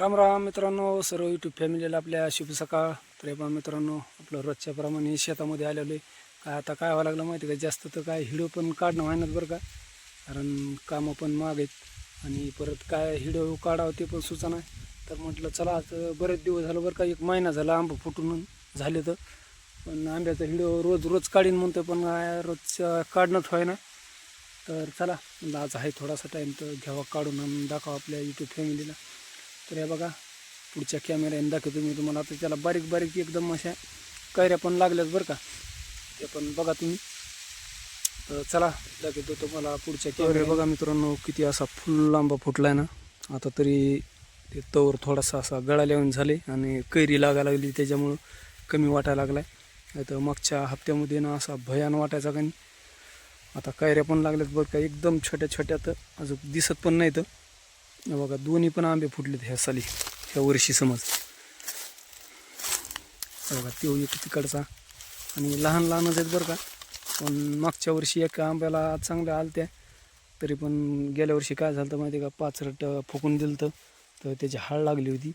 राम राम मित्रांनो सर्व यूट्यूब फॅमिलीला आपल्या शुभ सकाळ. तर पण मित्रांनो आपलं रोजच्याप्रमाणे शेतामध्ये आलेलो आहे. काय आता काय व्हावं लागलं माहिती का? जास्त तर काय हिडो पण काढणं व्हायनात बरं का? कारण कामं पण माग आहेत. आणि परत काय हिडो काढावं ते पण सुचना तर म्हटलं चला आता बरेच दिवस झालं बरं का? एक महिना झाला आंबा फुटून झाले तर. पण आंब्याचा हिडो रोज रोज काढीन म्हणतो पण काय रोज काढणंच व्हायना तर चला आज आहे थोडासा टाईम तर घ्यावा काढून आणि दाखवा आपल्या यूट्यूब फॅमिलीला तर हे बघा पुढच्या कॅमेऱ्याने दाखवतो मी तुम्हाला. आता त्याला बारीक बारीक एकदम अशा कैऱ्या पण लागल्यात बरं का. ते पण बघा तुम्ही. तर चला दाखवतो तुम्हाला पुढच्या कॅमेरे बघा मित्रांनो किती असा फुल लांबा फुटलाय ना. आता तरी ते तवर थोडासा असा गळा येऊन झाले आणि कैरी लागायला लागली त्याच्यामुळं कमी वाटायला लागलाय. नाही तर मागच्या हप्त्यामध्ये ना असा भयान वाटायचा का आता कैऱ्या पण लागल्यात बघ का एकदम छोट्या छोट्या तर अजून दिसत पण नाही तर बघा दोन्ही पण आंबे फुटलेत ह्या साली ह्या वर्षी समज. बघा तो एक तिकडचा. आणि लहान लहानच आहेत बरं का पण मागच्या वर्षी एका आंब्याला चांगल्या आलत्या. तरी पण गेल्या वर्षी काय झालं तर माहिती आहे का पाच रट फुकून दिलं तर त्याची हाळ लागली होती.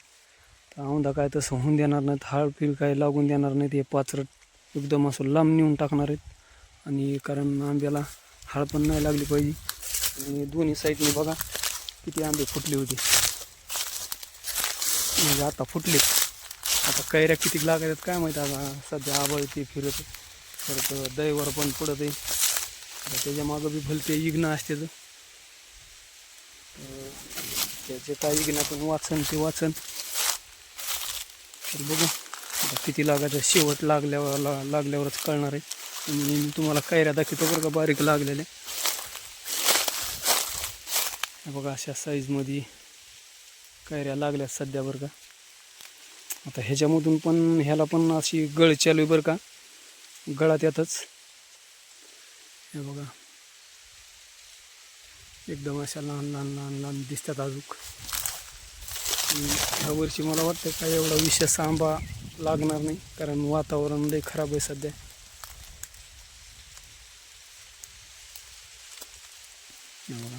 तर औंधा काय तसं होऊन देणार नाहीत हाळ फिर काय लागून देणार नाहीत हे पाच रट एकदम असं लांब नेऊन टाकणार आहेत. आणि कारण आंब्याला हाळ पण नाही लागली पाहिजे. आणि दोन्ही साईडने बघा किती आंबे फुटले होते. म्हणजे आता फुटले. आता कैऱ्या किती लागायच्यात काय माहिती आता. सध्या आबळ ते फिरत परत दैवर पण पडत आहे. त्याच्या मागं बी भलते इग्न असते त्याचे काय इग्नातून वाचन ते वाचन. तर बघू. आता किती लागायचं शेवट लागल्यावर ला- लागल्यावरच कळणार आहे. मी तुम्हाला कैऱ्या दाखवतो बरं का बारीक लागलेल्या. बघा अशा साईजमध्ये कैऱ्या लागल्या सध्या बरं का. आता ह्याच्यामधून पण ह्याला पण अशी गळ चालू आहे बरं का. गळात यातच. हे बघा. एकदम अशा लहान लहान लहान लहान दिसतात अजून. ह्या वर्षी मला वाटतं काय एवढा विशेष आंबा लागणार नाही कारण वातावरण लई खराब आहे सध्या हे बघा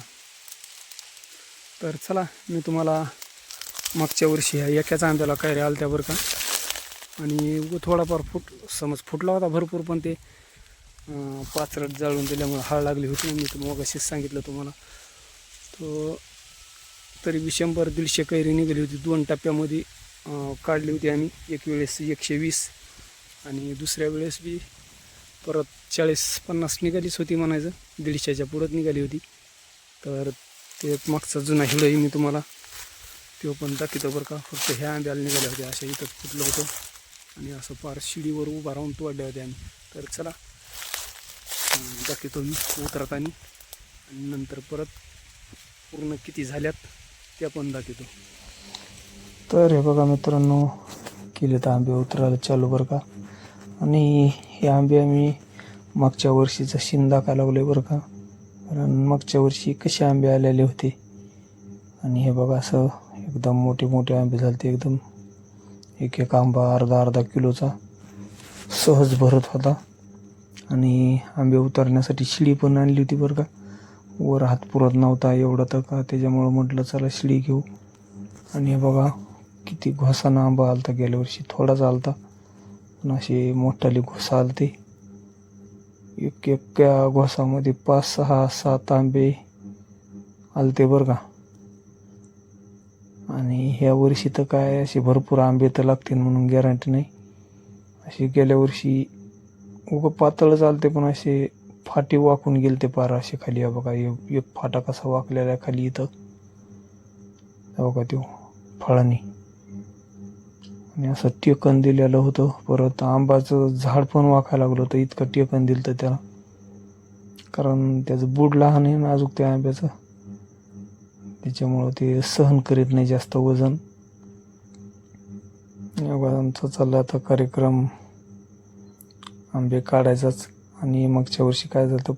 तर चला मी तुम्हाला मागच्या वर्षी ह्या एकाच आंब्याला काय आलत्या बरं का? आणि थोडाफार फुट समज फुटला होता भरपूर पण ते पाचरट जाळून दिल्यामुळे हाळ लागली होती. मी तुम्हाला मगाशीच सांगितलं तुम्हाला. तो तरी बी शंभर दीडशे कैरी निघाली होती. दोन टप्प्यामध्ये काढली होती आम्ही. एक वेळेस एकशे वीस आणि दुसऱ्या वेळेस बी परत चाळीस पन्नास निघालीच होती म्हणायचं. दीडशेच्या पुढंच निघाली होती. तर एक मागचा जुना हिडोही मी तुम्हाला. तो पण दाखवतो बरं का. फक्त ह्या आंब्याला निघाल्या होत्या. अशा इथं फुटलं होतं. आणि असं फार शिडीवर उभा राहून तोडल्या होत्या. आम्ही तर चला. दाखवतो मी उतरताना आणि नंतर परत पूर्ण किती झाल्यात त्या पण दाखवतो. तर हे बघा मित्रांनो केले तर आंबे उतरायला चालू बरं का. आणि हे आंबे आम्ही मागच्या वर्षीचा शिंदा का लागलोय बरं का. कारण मागच्या वर्षी कसे आंबे आलेले होते. आणि हे बघा असं एकदम मोठे मोठे आंबे झाले एकदम. एक एक आंबा अर्धा अर्धा किलोचा सहज भरत होता. आणि आंबे उतरण्यासाठी शिडी पण आणली होती बरं का. वर हात पुरत नव्हता एवढा तर का त्याच्यामुळं म्हटलं चला शिडी घेऊ. आणि हे बघा किती घोसानं आंबा आलता गेल्या वर्षी थोडाच आलता. पण असे मोठाली घोसा आलते. एक एका घोसामध्ये पाच सहा सात आंबे आलते बरं का. आणि ह्या वर्षी तर काय असे भरपूर आंबे तर लागतील म्हणून गॅरंटी नाही. असे गेल्या वर्षी उगं पातळ चालते पण असे फाटे वाकून गेले ते पार असे खाली. हा बघा एक फाटा कसा वाकलेला आहे खाली इथं. बघा तो फळांनी. आणि असं टेकन दिलेलं होतं. परत आंबाचं झाड पण वाकायला लागलं होतं. इतकं टेकन दिलं तर त्याला. कारण त्याचं बूड लहान आहे ना अजून त्या आंब्याचं. त्याच्यामुळं ते सहन करीत नाही जास्त वजन. आमचा चालला आता कार्यक्रम. आंबे काढायचाच. आणि मागच्या वर्षी काय झालं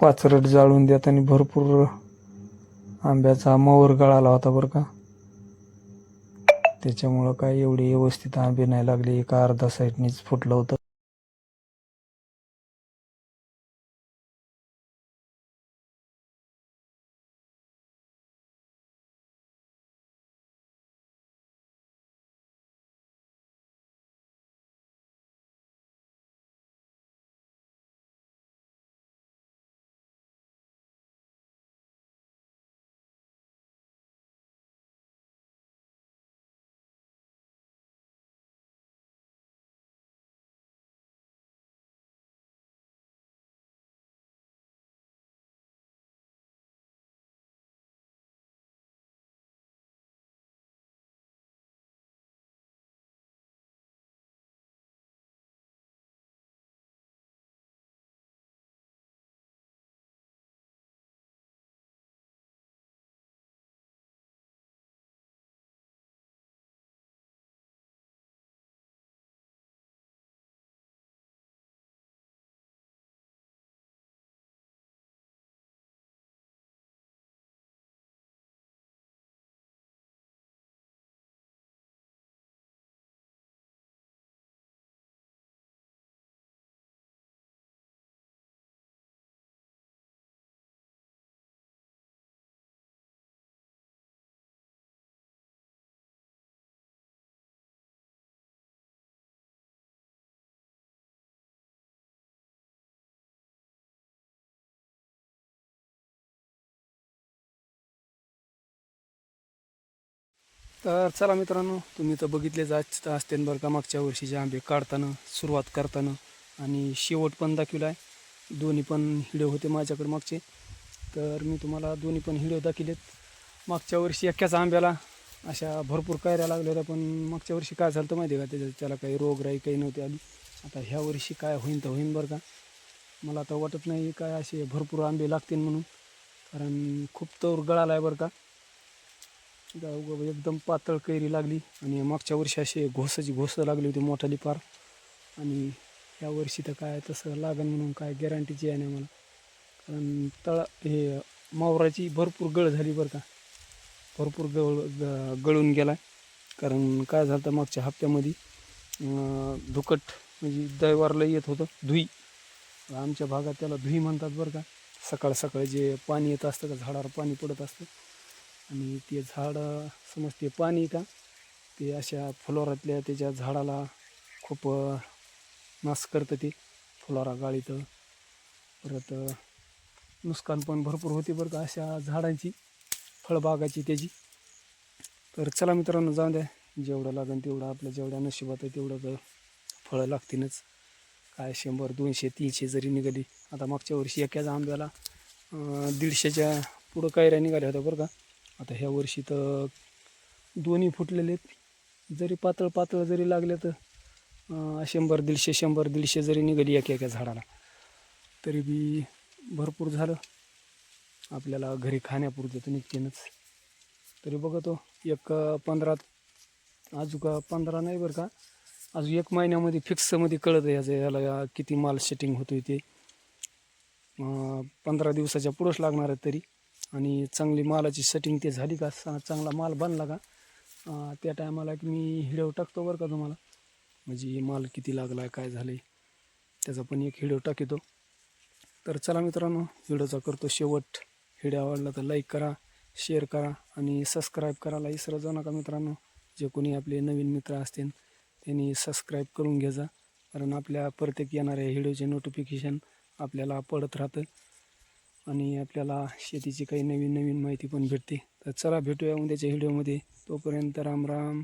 पाचरट जाळून देत आणि भरपूर आंब्याचा मवर गळाला होता बरं का. त्याच्यामुळं काय एवढी व्यवस्थित आंबे नाही लागले. एका अर्धा साईडनीच फुटलं होतं. तर चला मित्रांनो तुम्ही तर बघितलेच आज असते बरं का मागच्या वर्षीचे आंबे काढताना सुरुवात करताना. आणि शेवट पण दाखविला आहे दोन्ही पण हिडे होते माझ्याकडे मागचे. तर मी तुम्हाला दोन्ही पण व्हिडिओ दाखिलेत मागच्या वर्षी एक्क्याच आंब्याला अशा भरपूर कायऱ्या लागल्या होत्या पण मागच्या वर्षी काय झालं तर माहिती आहे का? त्याच्या त्याला काही रोगराई काही नव्हती आली. आता ह्या वर्षी काय होईन तर होईन बरं का. मला आता वाटत नाही काय असे भरपूर आंबे लागतील म्हणून. कारण खूप तौर गळाला आहे बरं का. गाव एकदम पातळ कैरी लागली. आणि मागच्या वर्षी अशी घोसाची घोसं लागली होती मोठाली पार. आणि या वर्षी तर काय तसं लागन म्हणून काय गॅरंटीची आहे नाही मला. कारण तळा हे मावराची भरपूर गळ झाली बरं का. भरपूर गळ ग गळून गेला कारण काय झालं तर मागच्या हप्त्यामध्ये धुकट म्हणजे दैवारला येत होतं धुई. आमच्या भागात त्याला धुई म्हणतात बरं का. सकाळ सकाळी जे पाणी येत असतं का झाडावर पाणी पडत असतं. आणि ते झाडं समजते पाणी का ते अशा फुलोरातल्या त्याच्या झाडाला खूप नाश करतं ते फुलोरा गाळीतं. परत नुकसान पण भरपूर होते बरं का अशा झाडांची फळबागाची त्याची. तर चला मित्रांनो जाऊन द्या. जेवढं लागेल तेवढं आपल्या जेवढ्या नशिबात आहे तेवढं तर फळं लागतीलच. काय शंभर दोनशे तीनशे जरी निघाली. आता मागच्या वर्षी एकाच आंब्याला दीडशेच्या पुढं कायऱ्या निघाल्या होत्या बरं का. आता ह्या वर्षी तर दोन्ही फुटलेले आहेत. जरी पातळ पातळ जरी लागले तर शंभर दीडशे शंभर दीडशे जरी निघाली एका एका झाडाला तरी बी भरपूर झालं. आपल्याला घरी खाण्यापुरतं तर निघतेनच. तरी बघतो एक पंधरा अजून का पंधरा नाही बरं का अजून एक महिन्यामध्ये फिक्समध्ये कळत याचं याला किती माल सेटिंग होतोय ते. पंधरा दिवसाच्या पुढंच लागणार आहे तरी. आणि चांगली मालाची सेटिंग ते झाली का? चांगला माल बनला का? त्या टायमाला की मी हिडिओ टाकतो बरं का तुम्हाला. म्हणजे माल किती लागला आहे काय झालं आहे त्याचा पण एक हिडिओ टाकतो तर चला मित्रांनो व्हिडिओचा करतो शेवट. व्हिडिओ आवडला तर लाईक करा शेअर करा आणि सबस्क्राईब करायला इसरा जाऊ नका मित्रांनो. जे कोणी आपले नवीन मित्र असतील त्यांनी सबस्क्राईब करून घ्यायचा कारण आपल्या प्रत्येक येणाऱ्या व्हिडिओचे नोटिफिकेशन आपल्याला पडत राहतं. आणि आपल्याला शेतीची काही नवीन नवीन माहिती पण भेटते. तर चला भेटूया उद्याच्या व्हिडिओमध्ये तोपर्यंत राम राम.